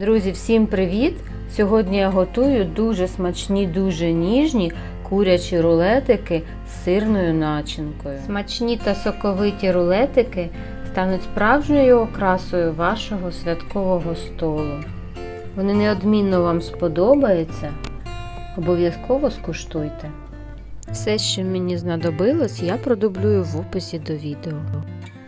Друзі, всім привіт! Сьогодні я готую дуже смачні, дуже ніжні курячі рулетики з сирною начинкою. Смачні та соковиті рулетики стануть справжньою окрасою вашого святкового столу. Вони неодмінно вам сподобаються. Обов'язково скуштуйте. Все, що мені знадобилось, я продублюю в описі до відео.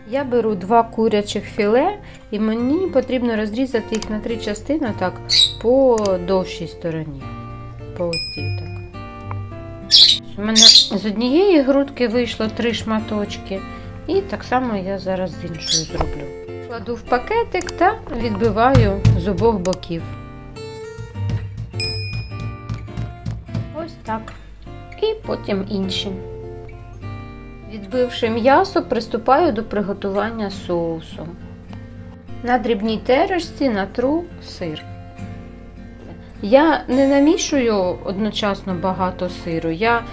Я беру два курячих філе і мені потрібно розрізати їх на три частини так по довшій стороні. По ось так. У мене з однієї грудки вийшло три шматочки, і так само я зараз з іншою зроблю. Кладу в пакетик та відбиваю з обох боків. Ось так. І потім інші. Відбивши м'ясо, приступаю до приготування соусу. На дрібній тережці натру сир. Я не намішую одночасно багато сиру. Я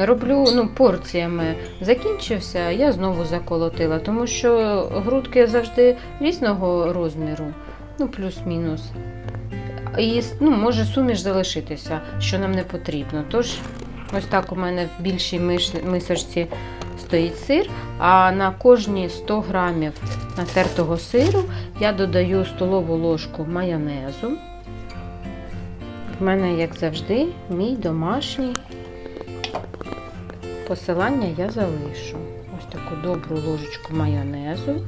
роблю ну, порціями. Закінчився, я знову заколотила, тому що грудки завжди різного розміру, ну плюс-мінус. І ну, може суміш залишитися, що нам не потрібно. Тож, ось так у мене в більшій мисочці стоїть сир, а на кожні 100 грамів натертого сиру я додаю столову ложку майонезу. В мене, як завжди, мій домашній посилання я залишу. Ось таку добру ложечку майонезу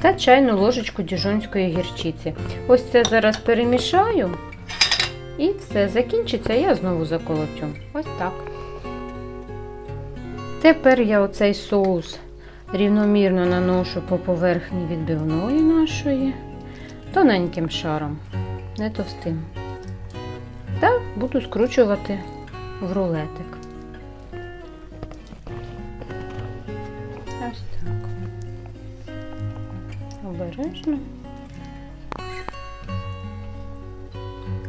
та чайну ложечку діжонської гірчиці. Ось це зараз перемішаю і все закінчиться, я знову заколотю. Ось так. Тепер я оцей соус рівномірно наношу по поверхні відбивної нашої тоненьким шаром, не товстим. Та буду скручувати в рулетик. Ось так. Обережно.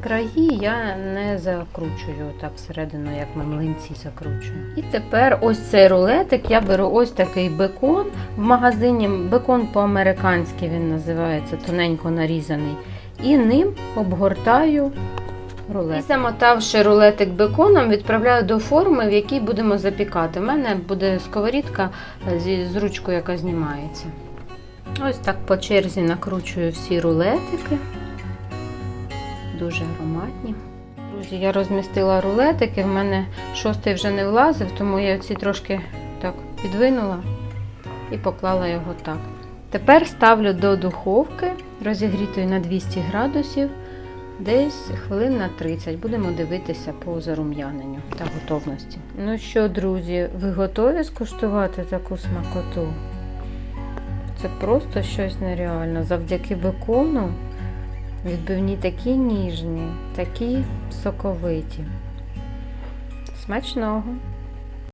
Краї я не закручую так всередину, як ми млинці закручуємо. І тепер ось цей рулетик я беру ось такий бекон. В магазині бекон по-американськи він називається, тоненько нарізаний. І ним обгортаю рулетик. І замотавши рулетик беконом, відправляю до форми, в якій будемо запікати. У мене буде сковорідка зі з ручкою, яка знімається. Ось так по черзі накручую всі рулетики. Дуже ароматні. Друзі, я розмістила рулетики, в мене шостий вже не влазив, тому я ці трошки так підвинула і поклала його так. Tепер ставлю до духовки, розігрітої на 200 градусів, десь хвилин на 30. Будемо дивитися по зарум'яненню та готовності. Ну що, друзі, ви готові скуштувати таку смакоту? Це просто щось нереальне. Завдяки бекону відбивні такі ніжні, такі соковиті. Смачного!